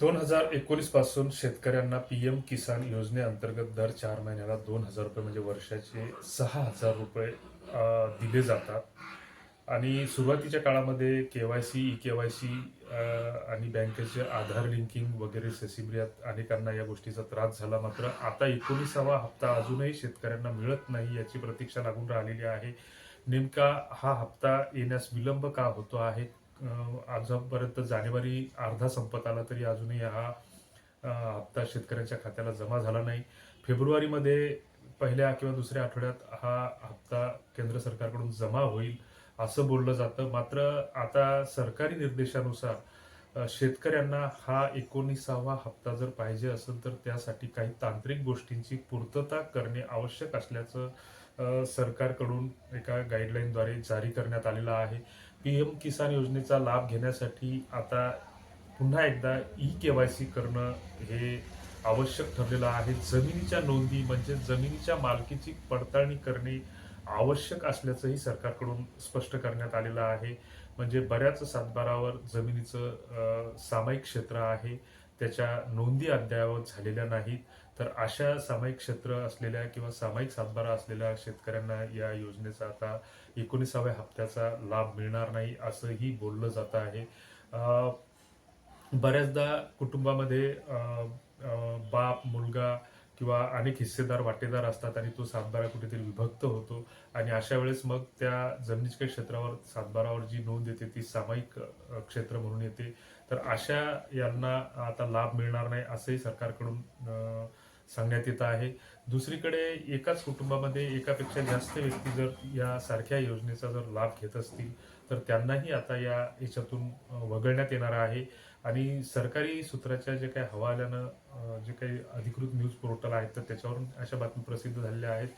दोन हजार एकोणीसपासून शेतकऱ्यांना पीएम किसान योजनेअंतर्गत दर चार महिन्याला दोन हजार रुपये म्हणजे वर्षाचे सहा हजार रुपये दिले जातात. आणि सुरुवातीच्या काळामध्ये K Y C e K Y C आणि बँकेचे आधार लिंकिंग वगैरे सेसिब्रियात अनेकांना या गोष्टीचा त्रास झाला. मात्र आता एकोणीसावा हप्ता अजूनही शेतकऱ्यांना मिळत नाही याची प्रतीक्षा लागून राहिलेली आहे. नेमका हा हप्ता येण्यास विलंब का होतो आहे? आजपर्यंत जानेवारी अर्धा संपत आला तरी अजूनही हा हप्ता शेतकऱ्यांच्या खात्याला जमा झाला नाही. फेब्रुवारीमध्ये पहिल्या किंवा दुसऱ्या आठवड्यात हा हप्ता केंद्र सरकारकडून जमा होईल असं बोललं जातं. मात्र आता सरकारी निर्देशानुसार शेतकऱ्यांना हा एकोणीसावा हप्ता जर पाहिजे असेल तर त्यासाठी काही तांत्रिक गोष्टींची पूर्तता करणे आवश्यक असल्याचं सरकारकडून एका गाईडलाईनद्वारे जारी करण्यात आलेलं आहे. पी एम किसान योजनेचा लाभ घेण्यासाठी आता पुन्हा एकदा ई के वाय सी करणं हे आवश्यक ठरलेलं आहे. जमिनीच्या नोंदी म्हणजे जमिनीच्या मालकीची पडताळणी करणे आवश्यक असल्याचंही सरकारकडून स्पष्ट करण्यात आलेलं आहे. म्हणजे बऱ्याच सातबारावर जमिनीचं सामायिक क्षेत्र आहे. त्याच्या नोंदी अद्ययावत झालेल्या नाहीत तर अशा सामायिक क्षेत्र असलेल्या किंवा सामायिक सातबारा असलेल्या शेतकऱ्यांना या योजनेचा आता एकोणीसाव्या हप्त्याचा लाभ मिळणार नाही असंही बोललं जात आहे. बऱ्याचदा कुटुंबामध्ये बाप मुलगा किंवा अनेक हिस्सेदार वाटेदार असतात आणि तो सातबारा कुठेतरी विभक्त होतो. आणि अशा वेळेस मग त्या जमिनीच्या क्षेत्रावर सातबारावर जी नोंद येते ती सामायिक क्षेत्र म्हणून येते. तर अशा यांना आता लाभ मिळणार नाही असंही सरकारकडून सांगण्यात येत आहे. दुसरीकडे एकाच कुटुंबामध्ये एकापेक्षा जास्त व्यक्ती जर या सारख्या योजनेचा जर लाभ घेत असतील तर त्यांनाही आता या याच्यातून वगळण्यात येणार आहे. आणि सरकारी सूत्राच्या जे काही हवाल्यानं जे काही अधिकृत न्यूज पोर्टल आहेत तर त्याच्यावरून अशा बातमी प्रसिद्ध झालेल्या आहेत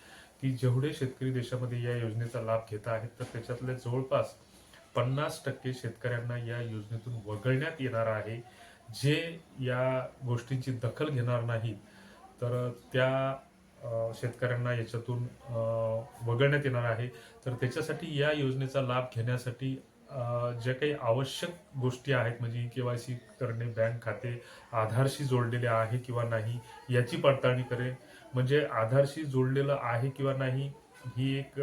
की जेवढे शेतकरी देशामध्ये या योजनेचा लाभ घेत आहेत तर त्याच्यातले जवळपास पन्नास टक्के शेतकऱ्यांना या योजनेतून वगळण्यात येणार आहे. जे या गोष्टींची दखल घेणार नाहीत तर त्या शेतकऱ्यांना याच्यातून वगळण्यात येणार आहे. तर त्याच्यासाठी या योजनेचा लाभ घेण्यासाठी ज्या काही आवश्यक गोष्टी आहेत म्हणजे के वाय सी करणे बँक खाते आधारशी जोडलेले आहे किंवा नाही याची पडताळणी करेल म्हणजे आधारशी जोडलेलं आहे किंवा नाही ही एक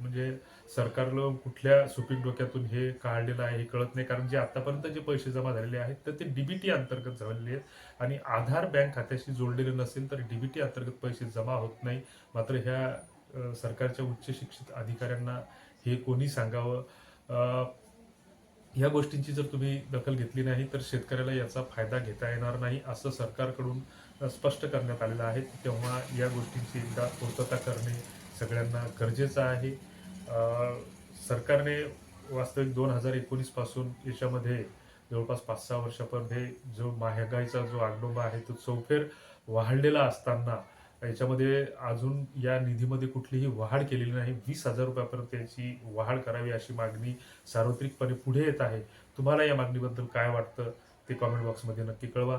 म्हणजे सरकारनं कुठल्या सुपीक डोक्यातून हे काढलेलं आहे हे कळत नाही. कारण जे आतापर्यंत जे पैसे जमा झालेले आहेत तर ते डीबीटी अंतर्गत झालेले आहेत. आणि आधार बँक खात्याशी जोडलेले नसेल तर डीबीटी अंतर्गत पैसे जमा होत नाही. मात्र ह्या सरकारच्या उच्च शिक्षित अधिकाऱ्यांना हे कोणी सांगावं? ह्या गोष्टींची जर तुम्ही दखल घेतली नाही तर शेतकऱ्याला याचा फायदा घेता येणार नाही असं सरकारकडून स्पष्ट करण्यात आलेलं आहे. तेव्हा या गोष्टींची एकदा पूर्तता करणे सगळ्यांना गरजेचं आहे. सरकारने वास्तविक दोन हजार एकोणीसपासून याच्यामध्ये जवळपास पाच सहा वर्षापर्यंत जो महागाईचा जो आगडोंबा आहे तो चौफेर वाढलेला असताना याच्यामध्ये अजून या निधीमध्ये कुठलीही वाढ केलेली नाही. वीस हजार रुपयापर्यंत याची वाढ करावी अशी मागणी सार्वत्रिकपणे पुढे येत आहे. तुम्हाला या मागणीबद्दल काय वाटतं? ते कॉमेंट बॉक्समध्ये नक्की कळवा.